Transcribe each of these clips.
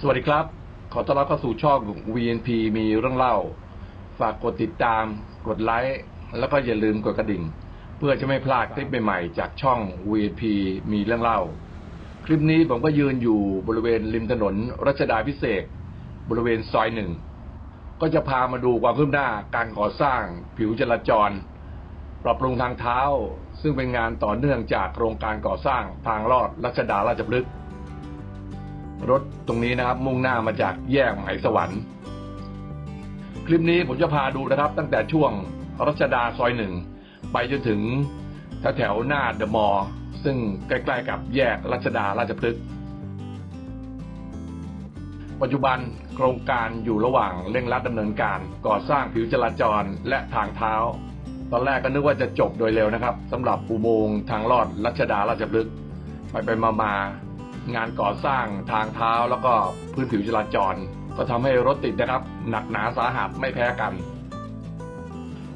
สวัสดีครับ ขอต้อนรับเข้าสู่ช่อง VNP มีเรื่องเล่า ฝากกดติดตาม กดไลค์ แล้วก็อย่าลืมกดกระดิ่ง เพื่อจะไม่พลาดคลิปใหม่ๆ จากช่อง VNP มีเรื่องเล่า คลิปนี้ผมก็ยืนอยู่บริเวณริมถนนรัชดาพิเศษกบริเวณซอยหนึ่ง ก็จะพามาดูความคืบหน้าการก่อสร้างผิวจราจร ปรับปรุงทางเท้า ซึ่งเป็นงานต่อเนื่องจากโครงการก่อสร้างทางลอดรัชดาราชพฤกษ์ รถตรงนี้นะครับมุ่งหน้ามาจากแยกไหมสวรรค์ คลิปนี้ผมจะพาดูนะครับ ตั้งแต่ช่วงรัชดาซอยหนึ่งไปจนถึงแถวแถวหน้าเดอะมอลล์ซึ่งใกล้ๆกับแยกรัชดาราชพฤกษ์ปัจจุบันโครงการอยู่ระหว่างเร่งรัดดำเนินการก่อสร้างผิวจราจรและทางเท้า ตอนแรกก็นึกว่าจะจบโดยเร็วนะครับสำหรับอุโมงค์ทางลอดรัชดาราชพฤกษ์ไปไปมามา งานก่อสร้างทางเท้าแล้วก็พื้นผิวจราจร ก็ทำให้รถติดนะครับ หนักหนาสาหัสไม่แพ้กัน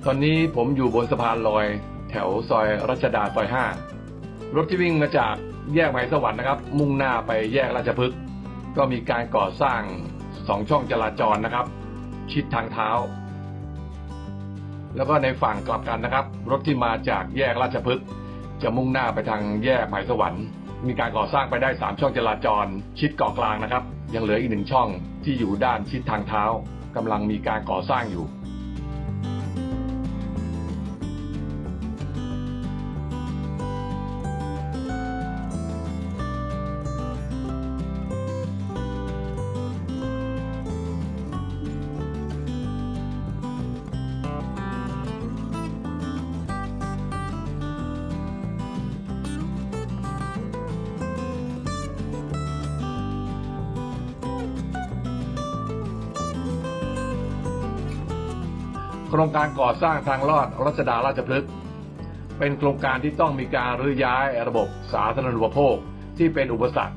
ตอนนี้ผมอยู่บนสะพานลอย แถวซอยรัชดาซอยห้ารถที่วิ่งมาจากแยกไหมสวรรค์นะครับ มุ่งหน้าไปแยกราชพฤกษ์ก็มีการก่อสร้างสองช่องจราจรนะครับ ชิดทางเท้า แล้วก็ในฝั่งกลับกันนะครับ รถที่มาจากแยกราชพฤกษ์จะมุ่งหน้าไปทางแยกไหมสวรรค์ มีการก่อสร้างไปได้ 3 ช่องจราจร ชิดเกาะกลางนะครับ ยังเหลืออีกหนึ่งช่องที่อยู่ด้านชิดทางเท้ากำลังมีการก่อสร้างอยู่ โครงการก่อสร้างทางลอดรัชดาราชพฤกษ์เป็นโครงการที่ต้องมีการรื้อย้ายระบบสาธารณูปโภคที่เป็นอุปสรรค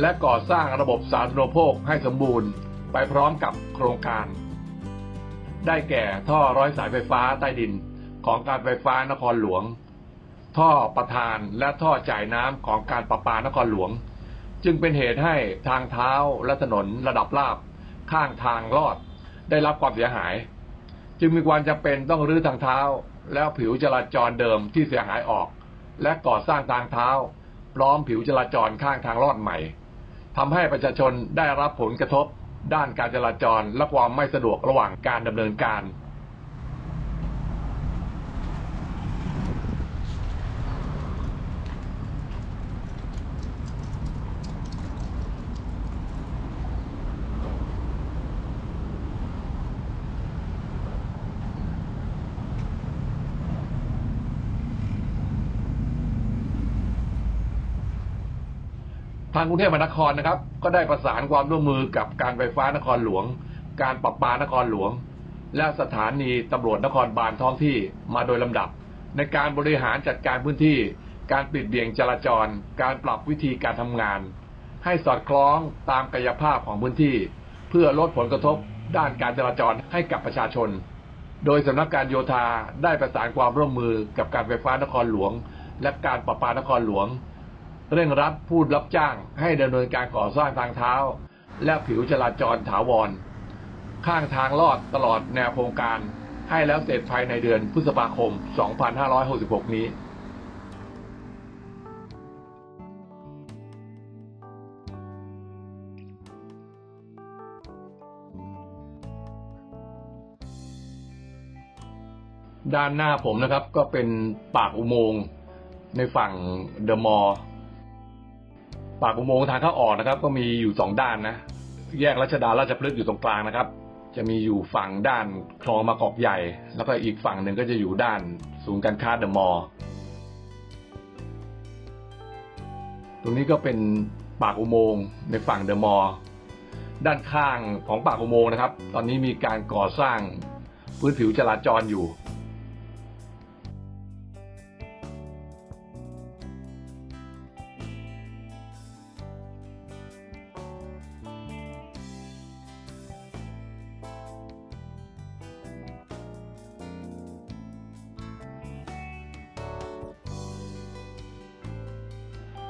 และก่อสร้างระบบสาธารณูปโภคให้สมบูรณ์ ไปพร้อมกับโครงการ ได้แก่ท่อร้อยสายไฟฟ้าใต้ดินของการไฟฟ้านครหลวง ท่อประธานและท่อจ่ายน้ำของการประปานครหลวง จึงเป็นเหตุให้ทางเท้าและถนนระดับราบ ข้างทางลอดได้รับความเสียหาย จึงมีความจำเป็นต้องรื้อทางเท้า แล้วผิวจราจรเดิมที่เสียหายออก และก่อสร้างทางเท้า พร้อมผิวจราจรข้างทางลอดใหม่ทำให้ประชาชนได้รับผลกระทบ ด้านการจราจรและความไม่สะดวกระหว่างการดำเนินการ ทางกรุงเทพมหานครนะครับ ก็ได้ประสานความร่วมมือกับการไฟฟ้านครหลวง การปรับปานครหลวง และสถานีตำรวจนครบาลท้องที่มาโดยลำดับ ในการบริหารจัดการพื้นที่ การปิดเบี่ยงจราจร การปรับวิธีการทำงาน ให้สอดคล้องตามกายภาพของพื้นที่ เพื่อลดผลกระทบด้านการจราจรให้กับประชาชน โดยสำนักการโยธาได้ประสานความร่วมมือกับการไฟฟ้านครหลวง และการประปานครหลวง เร่งรัดผู้รับจ้างให้ดำเนินการก่อสร้างทางเท้า และผิวจราจรถาวร ข้างทางลอดตลอดแนวโครงการให้แล้วเสร็จภายในเดือนพฤษภาคม 2566 นี้ด้านหน้าผมนะครับก็เป็นปากอุโมงค์ในฝั่งเดอะมอลล์ ปากอุโมงค์ทางเข้าออกนะครับ ก็มีอยู่สองด้านนะ แยกรัชดาราชพฤกษ์อยู่ตรงกลางนะครับ จะมีอยู่ฝั่งด้านคลองมะกอกใหญ่ แล้วก็อีกฝั่งหนึ่งก็จะอยู่ด้านศูนย์การค้าเดอะมอลล์ตรงนี้ก็เป็นปากอุโมงค์ในฝั่งเดอะมอลล์ด้านข้างของปากอุโมงค์นะครับ ตอนนี้มีการก่อสร้างพื้นผิวจราจรอยู่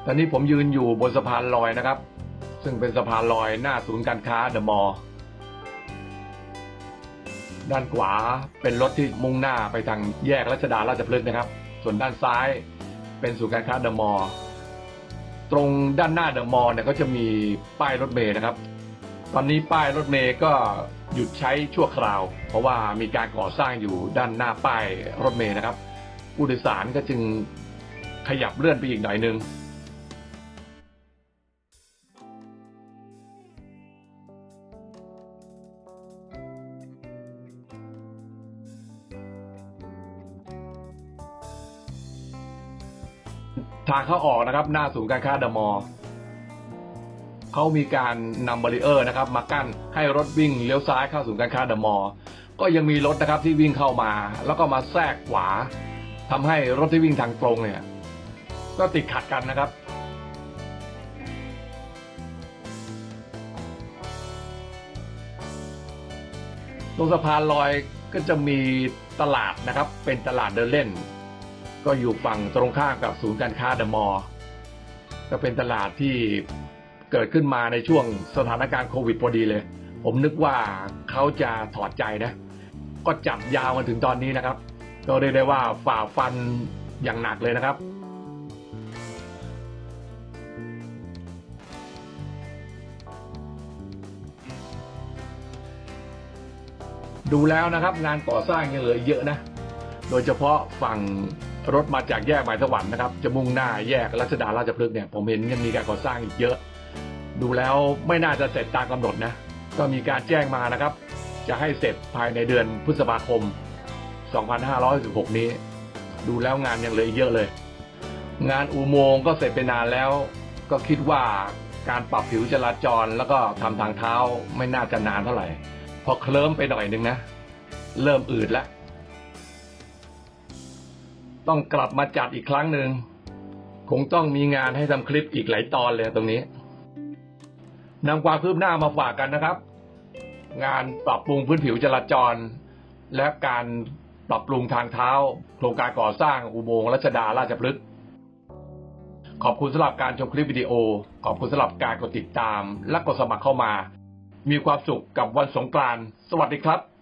ตอนนี้ผมยืนอยู่บนสะพานลอยนะครับ ซึ่งเป็นสะพานลอยหน้าศูนย์การค้าเดอะมอลล์ด้านขวาเป็นรถที่มุ่งหน้าไปทางแยกรัชดาราชพฤกษ์นะครับ ส่วนด้านซ้ายเป็นศูนย์การค้าเดอะมอลล์ตรงด้านหน้าเดอะมอลล์เนี่ยก็จะมีป้ายรถเมล์นะครับ ตอนนี้ป้ายรถเมล์ก็หยุดใช้ชั่วคราว เพราะว่ามีการก่อสร้างอยู่ด้านหน้าป้ายรถเมล์นะครับผู้โดยสารก็จึงขยับเลื่อนไปอีกหน่อยนึง ทางเข้าออกนะครับ หน้าศูนย์การค้าเดอะมอลล์เขามีการนำบาริเออร์นะครับ มากั้นให้รถวิ่งเลี้ยวซ้ายเข้าศูนย์การค้าเดอะมอลล์ก็ยังมีรถนะครับที่วิ่งเข้ามา แล้วก็มาแทรกขวาทำให้รถที่วิ่งทางตรงเนี่ย ก็ติดขัดกันนะครับตรงสะพานลอยก็จะมีตลาดนะครับ เป็นตลาดเดินเล่น ก็อยู่ฝั่งตรงข้ามกับศูนย์การค้าเดอะมอลล์ก็เป็นตลาดที่เกิดขึ้นมาในช่วงสถานการณ์โควิดพอดีเลย ผมนึกว่าเขาจะถอดใจนะ ก็จับยาวมาถึงตอนนี้นะครับ ก็เรียกได้ว่าฝ่าฟันอย่างหนักเลยนะครับดูแล้วนะครับงานก่อสร้างยังเหลือเยอะนะ โดยเฉพาะฝั่ง รถมาจากแยกหมายสวรรค์นะครับ จะมุ่งหน้าแยกรัชดาราชพฤกษ์เนี่ยผมเห็นยังมีการก่อสร้างอีกเยอะ ดูแล้วไม่น่าจะเสร็จตามกำหนดนะ ก็มีการแจ้งมานะครับ จะให้เสร็จภายในเดือนพฤษภาคม 2516 นี้ ดูแล้วงานยังเหลืออีกเยอะเลย งานอุโมงค์ก็เสร็จไปนานแล้ว ก็คิดว่าการปรับผิวจราจรแล้วก็ทำทางเท้าไม่น่าจะนานเท่าไหร่ พอเคลิ้มไปหน่อยนึงนะ เริ่มอืดแล้ว ต้องกลับมาจัดอีกครั้งหนึ่งคงต้องมีงานให้ทำคลิปอีกหลายตอนเลยตรงนี้นำความคืบหน้ามาฝากกันนะครับ งานปรับปรุงพื้นผิวจราจร และการปรับปรุงทางเท้า โครงการก่อสร้างอุโมงค์รัชดาราชพฤกษ์ขอบคุณสำหรับการชมคลิปวิดีโอ ขอบคุณสำหรับการกดติดตาม และกดสมัครเข้ามา มีความสุขกับวันสงกรานต์สวัสดีครับ